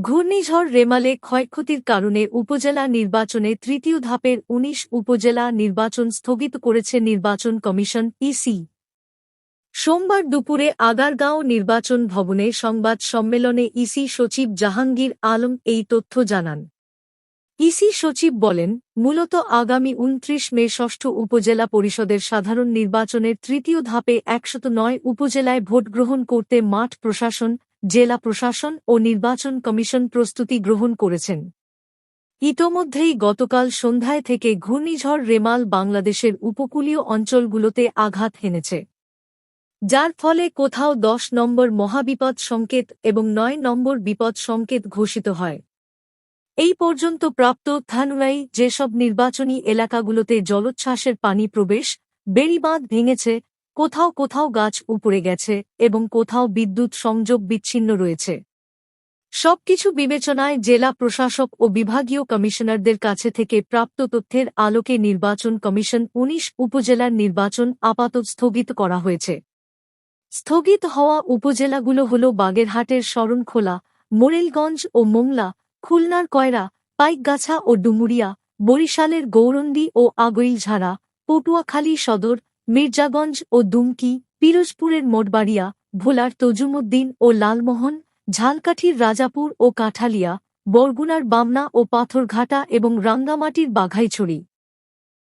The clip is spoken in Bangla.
ঘূর্ণিঝড় রেমালে ক্ষয়ক্ষতির কারণে উপজেলা নির্বাচনে তৃতীয় ধাপের ১৯ উপজেলা নির্বাচন স্থগিত করেছে নির্বাচন কমিশন ইসি। সোমবার দুপুরে আগারগাঁও নির্বাচন ভবনে সংবাদ সম্মেলনে ইসি সচিব জাহাঙ্গীর আলম এই তথ্য জানান। ইসি সচিব বলেন, মূলত আগামী উনত্রিশ মে ষষ্ঠ উপজেলা পরিষদের সাধারণ নির্বাচনের তৃতীয় ধাপে একশত নয় উপজেলায় ভোটগ্রহণ করতে মাঠ প্রশাসন জেলা প্রশাসন ও নির্বাচন কমিশন প্রস্তুতি গ্রহণ করেছেন। ইতোমধ্যেই গতকাল সন্ধ্যায় থেকে ঘূর্ণিঝড় রেমাল বাংলাদেশের উপকূলীয় অঞ্চলগুলোতে আঘাত হেনেছে। যার ফলে কোথাও দশ নম্বর মহাবিপদ সংকেত এবং নয় নম্বর বিপদ সংকেত ঘোষিত হয়। এই পর্যন্ত প্রাপ্ত থানুয়াই যেসব নির্বাচনী এলাকাগুলোতে জলোচ্ছ্বাসের পানি প্রবেশ, বেড়িবাঁধ ভেঙেছে কোথাও কোথাও গাছ উপড়ে গেছে এবং কোথাও বিদ্যুৎ সংযোগ বিচ্ছিন্ন রয়েছে। সবকিছু বিবেচনায় জেলা প্রশাসক ও বিভাগীয় কমিশনারদের কাছে থেকে প্রাপ্ত তথ্যের আলোকে নির্বাচন কমিশন ১৯ উপজেলার নির্বাচন আপাতত স্থগিত করা হয়েছে। স্থগিত হওয়া উপজেলাগুলো হল বাগেরহাটের শরণখোলা, মোরেলগঞ্জ ও মোংলা, খুলনার কয়রা, পাইকগাছা ও ডুমুরিয়া, বরিশালের গৌরন্দী ও আগৈলঝাড়া পটুয়াখালী সদর মির্জাগঞ্জ ও দুমকি, পিরোজপুরের মোটবাড়িয়া, ভোলার তজুমুদ্দিন ও লালমোহন, ঝালকাঠির রাজাপুর ও কাঠালিয়া, বরগুনার বামনা ও পাথরঘাটা এবং রাঙ্গামাটির বাঘাইছড়ি।